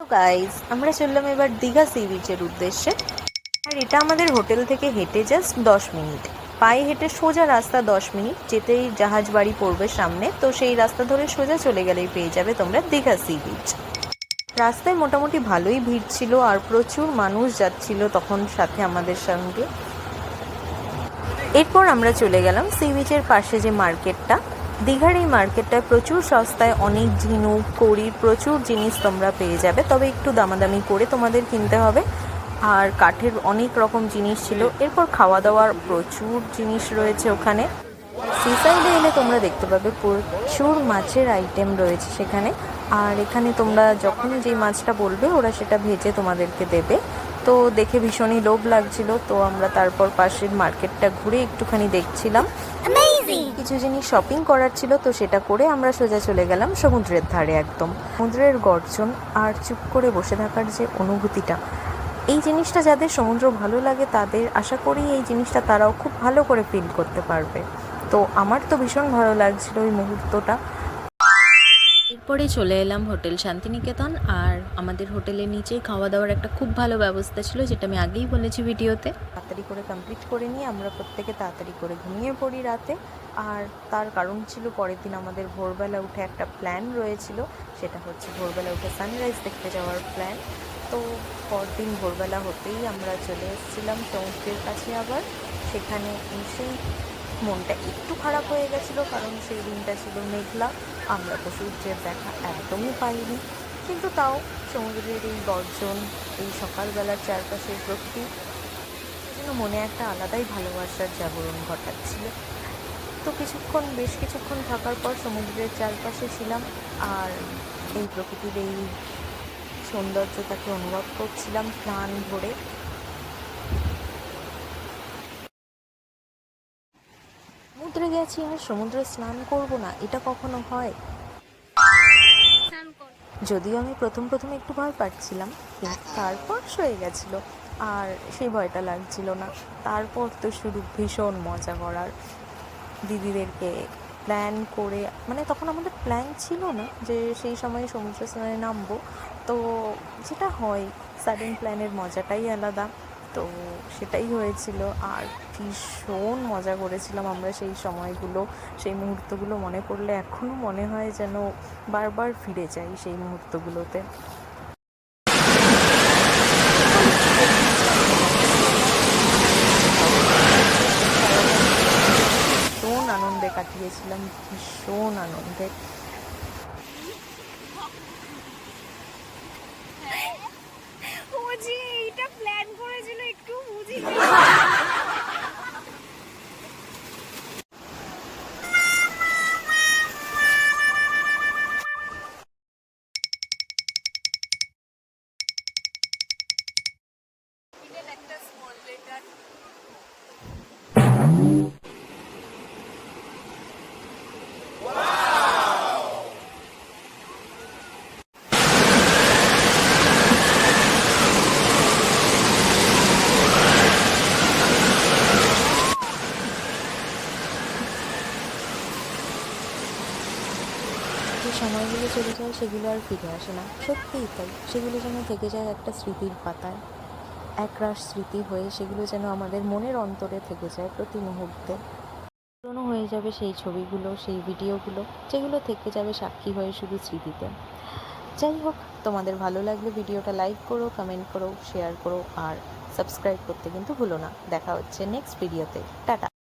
Guys আমরা চললাম এবার দীঘা সি বিচের উদ্দেশ্যে। আর এটা আমাদের হোটেল থেকে হেঁটে জাস্ট দশ মিনিট। পায়ে হেঁটে সোজা রাস্তা দশ মিনিট, যেতেই জাহাজ বাড়ি পড়বে সামনে। তো সেই রাস্তা ধরে সোজা চলে গেলেই পেয়ে যাবে তোমরা দীঘা সি বিচ রাস্তায় মোটামুটি ভালোই ভিড় ছিল আর প্রচুর মানুষ যাচ্ছিল তখন সাথে আমাদের সঙ্গে। এরপর আমরা চলে গেলাম সি বিচের পাশে যে মার্কেটটা দীঘার এই মার্কেটটায় প্রচুর সস্তায় অনেক ঝিনুক, কড়ির প্রচুর জিনিস তোমরা পেয়ে যাবে। তবে একটু দামাদামি করে তোমাদের কিনতে হবে। আর কাঠের অনেক রকম জিনিস ছিল। এরপর খাওয়া দাওয়ার প্রচুর জিনিস রয়েছে ওখানে। সিসাইডে এলে তোমরা দেখতে পাবে প্রচুর মাছের আইটেম রয়েছে সেখানে। আর এখানে তোমরা যখন যেই মাছটা বলবে, ওরা সেটা ভেজে তোমাদেরকে দেবে। তো দেখে ভীষণই লোভ লাগছিল। তো আমরা তারপর পাশের মার্কেটটা ঘুরে একটুখানি দেখছিলাম। কিছু জিনিস শপিং করার ছিল, তো সেটা করে আমরা সোজা চলে গেলাম সমুদ্রের ধারে একদম। সমুদ্রের গর্জন আর চুপ করে বসে থাকার যে অনুভূতিটা। এই জিনিসটা যাদের সমুদ্র ভালো লাগে, তাদের আশা করি এই জিনিসটা তারাও খুব ভালো করে ফিল করতে পারবে। তো আমার তো ভীষণ ভালো লাগছিল ওই মুহূর্তটা। এরপরে চলে এলাম হোটেল শান্তিনিকেতন। আর আমাদের হোটেলের নিচেই খাওয়া দাওয়ার একটা খুব ভালো ব্যবস্থা ছিল, যেটা আমি আগেই বলেছি ভিডিওতে। তাড়াতাড়ি করে কমপ্লিট করে নিয়ে আমরা প্রত্যেকে তাড়াতাড়ি করে ঘুমিয়ে পড়ি রাতে। আর তার কারণ ছিল পরের দিন আমাদের ভোরবেলা উঠে একটা প্ল্যান রয়েছিল, সেটা হচ্ছে ভোরবেলা উঠে সানরাইজ দেখতে যাওয়ার প্ল্যান তো পরদিন ভোরবেলা হতেই আমরা চলে এসেছিলাম সমুদ্রের কাছে আবার, সেখানে এসেই মনটা একটু খারাপ হয়ে গেছিল, কারণ সেই দিনটা ছিল মেঘলা। আমরা তো সূর্যের দেখা একদমই পাইনি। কিন্তু তাও সমুদ্রের এই গর্জন, এই সকালবেলার চারপাশের প্রকৃতি, যেন মনে একটা আলাদাই ভালোবাসার জাগরণ ঘটাচ্ছিল। তো কিছুক্ষণ, বেশ কিছুক্ষণ থাকার পর সমুদ্রের চারপাশে ছিলাম আর এই প্রকৃতির এই সৌন্দর্যটাকে অনুভব করছিলাম প্রাণ ভরে। সমুদ্রে গেছি আর সমুদ্রে স্নান করব না, এটা কখনো হয়? যদিও আমি প্রথম প্রথম একটু ভয় পাচ্ছিলাম, কিন্তু তারপর সয়ে গেছিল, আর সেই ভয়টা লাগছিল না। তারপর তো শুরু ভীষণ মজা করার। দিদিদেরকে প্ল্যান করে মানে তখন আমাদের প্ল্যান ছিল না যে সেই সময় সমুদ্র স্নানে নামবো, তো যেটা হয় সাডেন প্ল্যানের মজাটাই আলাদা। তো সেটাই হয়েছিল। আর ভীষণ মজা করেছিলাম আমরা সেই সময়গুলো, সেই মুহূর্তগুলো মনে পড়লে এখনও মনে হয় যেন বারবার ফিরে যাই সেই মুহূর্তগুলোতে। ভীষণ আনন্দে কাটিয়েছিলাম, ভীষণ আনন্দে। যে সময়গুলো চলে যায়, সেগুলো আর ফিরে আসে না। সত্যিই তাই। সেগুলো যেন থেকে যায় একটা স্মৃতির পাতায়। একরাশ স্মৃতি হয়ে সেগুলো যেন আমাদের মনের অন্তরে থেকে যায় প্রতি মুহূর্তে। পুরনো হয়ে যাবে সেই ছবিগুলো, সেই ভিডিওগুলো, যেগুলো থেকে যাবে সাক্ষী হয়ে শুধু স্মৃতিতে। যাই হোক, তোমাদের ভালো লাগলে ভিডিওটা লাইক করো কমেন্ট করো শেয়ার করো, আর সাবস্ক্রাইব করতে কিন্তু ভুলো না। দেখা হচ্ছে নেক্সট ভিডিওতে টাটা।